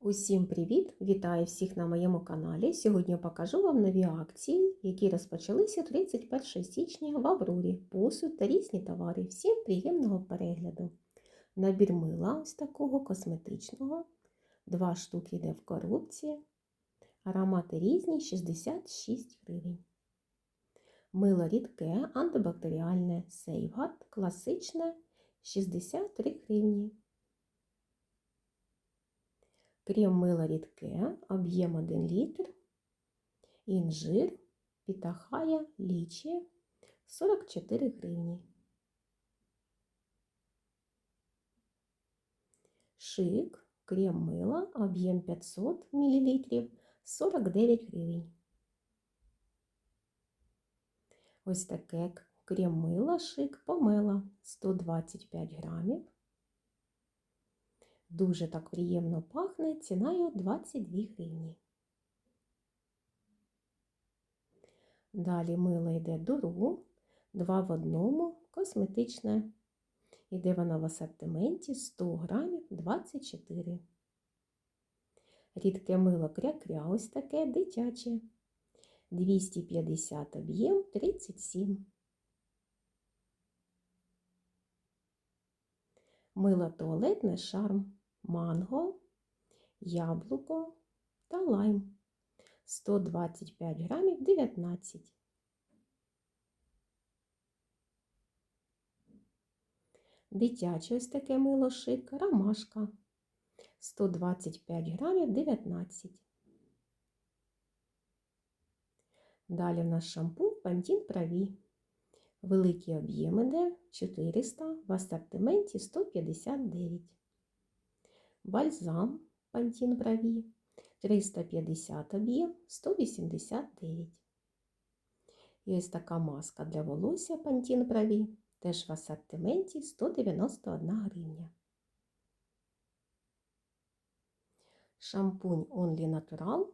Усім привіт! Вітаю всіх на моєму каналі. Сьогодні покажу вам нові акції, які розпочалися 31 січня в Аврорі, посуд та різні товари. Всім приємного перегляду. Набір мила ось такого косметичного. Два штуки йде в коробці. Аромати різні 66 гривень. Мило рідке, антибактеріальне Сейвгард, класичне 63 гривні. Крем мило рідке, об'єм 1 літр, інжир, пітахая, лічі 44 гривні. Шик, крем мила, об'єм 500 мл, 49 гривень. Ось таке крем мила шик помела 125 грамів. Дуже так приємно пахне, ціною 22 гривні. Далі мило йде дуру, 2 в одному, косметичне. Іде вона в асортименті 100 грамів 24. Рідке мило кря-кря ось таке дитяче. 250 об'єм 37. Мило туалетне шарм манго, яблуко та лайм 125 грамів 19. Дитяче ось таке мило шик, ромашка 125 грамів 19. Далі в нас шампунь Пантін Праві. Великі об'єми де 400 в асортименті 159 бальзам Пантін Браві 350 об'єм 189. І ось така маска для волосся Пантін Браві, теж в асортименті 191 гривня. Шампунь Only Natural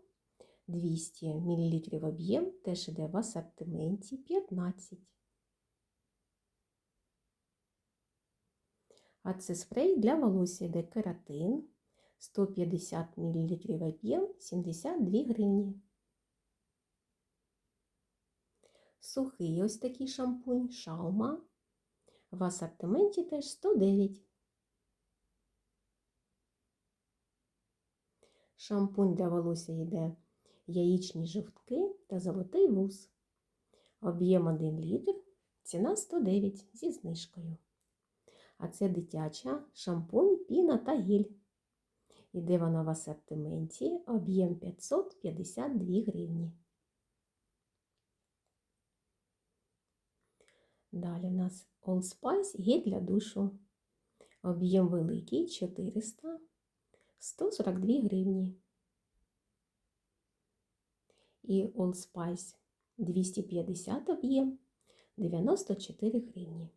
200 мл об'єм, теж іде в асортименті 15. А це спрей для волосся йде кератин 150 мл об'єм 72 гривні. Сухий ось такий шампунь шалма. В асортименті теж 109. Шампунь для волосся йде яєчні жовтки та золотий вуз. Об'єм 1 літр, ціна 109 зі знижкою. А це дитяча шампунь, піна та гель. Іде вона в асортименті, об'єм 552 гривні. Далі у нас Old Spice гель для душу. Об'єм великий 400, 142 гривні. І Old Spice 250 об'єм 94 гривні.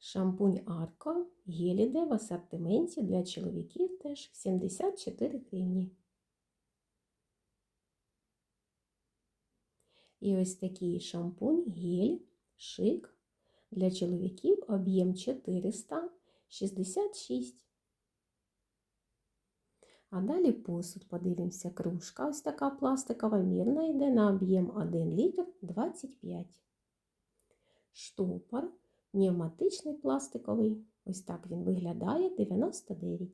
Шампунь Арко геліде в асортименті для чоловіків теж 74 гривні. І ось такий шампунь гель шик для чоловіків об'єм 466. А далі посуд, подивимося, кружка. Ось така пластикова мірна йде на об'єм 1 літр 25. Штопор Пневматичний пластиковий. Ось так він виглядає 99.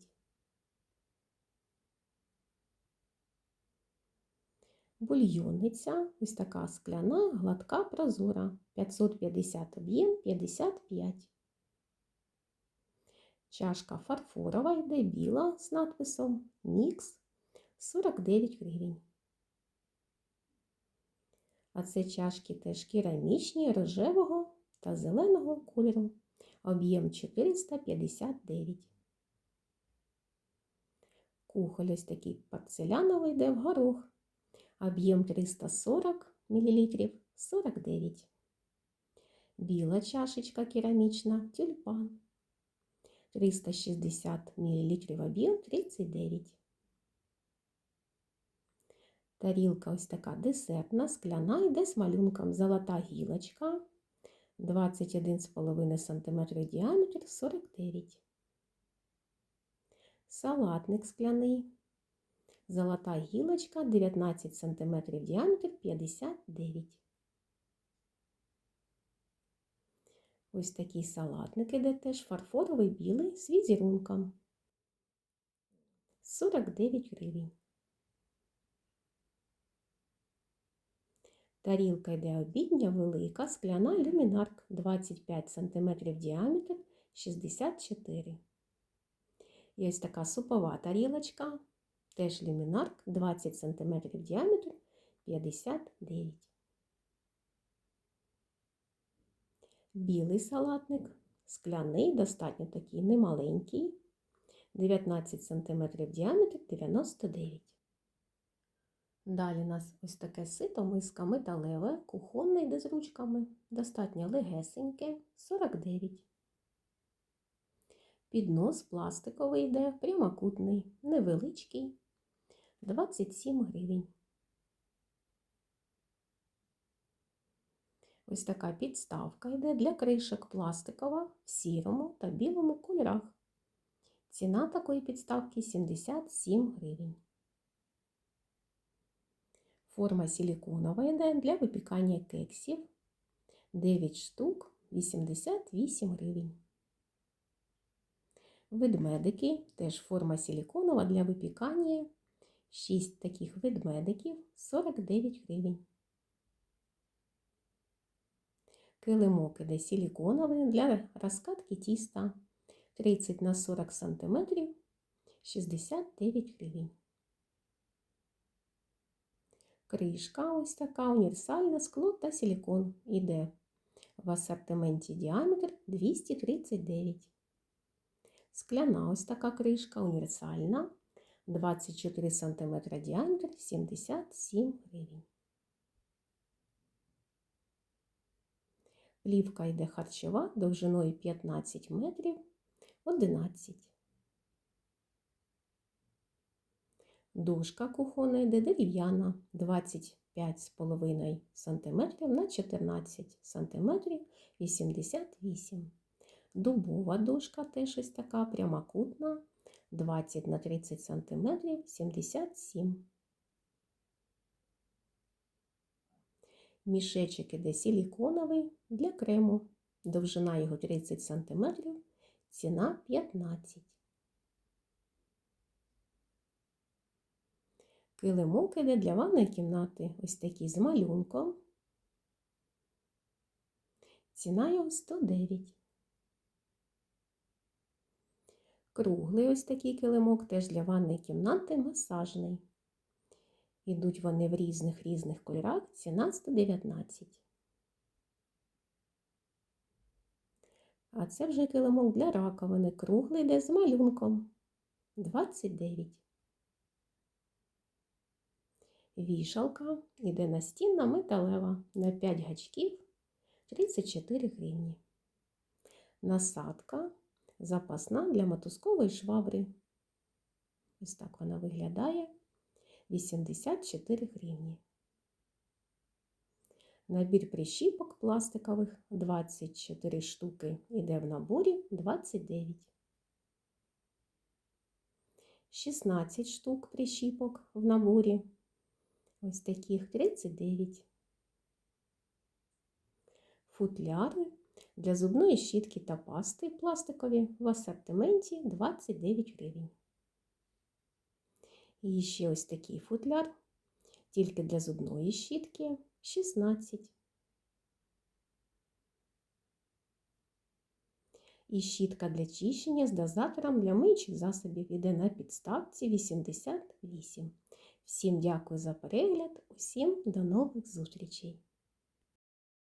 Бульйонниця, ось така скляна, гладка прозора. 550 об'єм 55. Чашка фарфорова йде біла з надписом Мікс 49 гривень. А це чашки теж керамічні рожевого та зеленого кольору. Об'єм 459. Кухоль ось такий порцеляновий йде в горох. Об'єм 340 мл 49. Біла чашечка керамічна, тюльпан. 360 мл об'єм 39. Тарілка ось така десертна, скляна, йде з малюнком золота гілочка. 21,5 см діаметр 49. салатник скляний, золота гілочка 19 см діаметр 59 Ось такий салатник іде теж фарфоровий білий з візерунком. 49 гривень. Тарілка йде обідня велика, скляна люмінарк 25 см діаметр 64 Є ось така супова тарілочка, теж люмінарк 20 см діаметр 59 Білий салатник, скляний, достатньо такий немаленький, 19 см діаметр 99 Далі у нас ось таке сито, миска металеве, кухонне йде з ручками, достатньо легесеньке, 49 Піднос пластиковий йде, прямокутний, невеличкий, 27 гривень. Ось така підставка йде для кришок пластикова в сірому та білому кольорах. Ціна такої підставки 77 гривень. Форма силіконова йде для випікання кексів 9 штук 88 гривень. Ведмедики, теж форма силіконова для випікання 6 таких ведмедиків 49 гривень. Килимок іде силіконовий для розкатки тіста 30 на 40 см 69 гривень. Кришка ось така універсальна скло та силікон іде в асортименті діаметр 239. Скляна ось така кришка універсальна 24 см діаметр 77 гривень. Плівка йде харчова довжиною 15 метрів 11. Дошка кухонна йде дерев'яна 25,5 см на 14 см 88 Дубова дошка теж ось така прямокутна 20 на 30 см 77 Мішечок іде силіконовий для крему. Довжина його 30 см, ціна 15. Килимок іде для ванної кімнати. Ось такий з малюнком. Ціна його 109. Круглий ось такий килимок теж для ванної кімнати масажний. Ідуть вони в різних різних кольорах, ціна 119. А це вже килимок для раковини. Круглий йде з малюнком 29. Вішалка йде настінна металева на 5 гачків 34 гривні. Насадка запасна для мотузкової швабри. Ось так вона виглядає. 84 гривні. Набір прищіпок пластикових 24 штуки іде в наборі 29. 16 штук прищіпок в наборі. Ось таких 39. Футляри для зубної щітки та пасти пластикові в асортименті 29 гривень. І ще ось такий футляр, тільки для зубної щітки 16. І щітка для чищення з дозатором для миючих засобів іде на підставці 88. Всім дякую за перегляд, усім до нових зустрічей!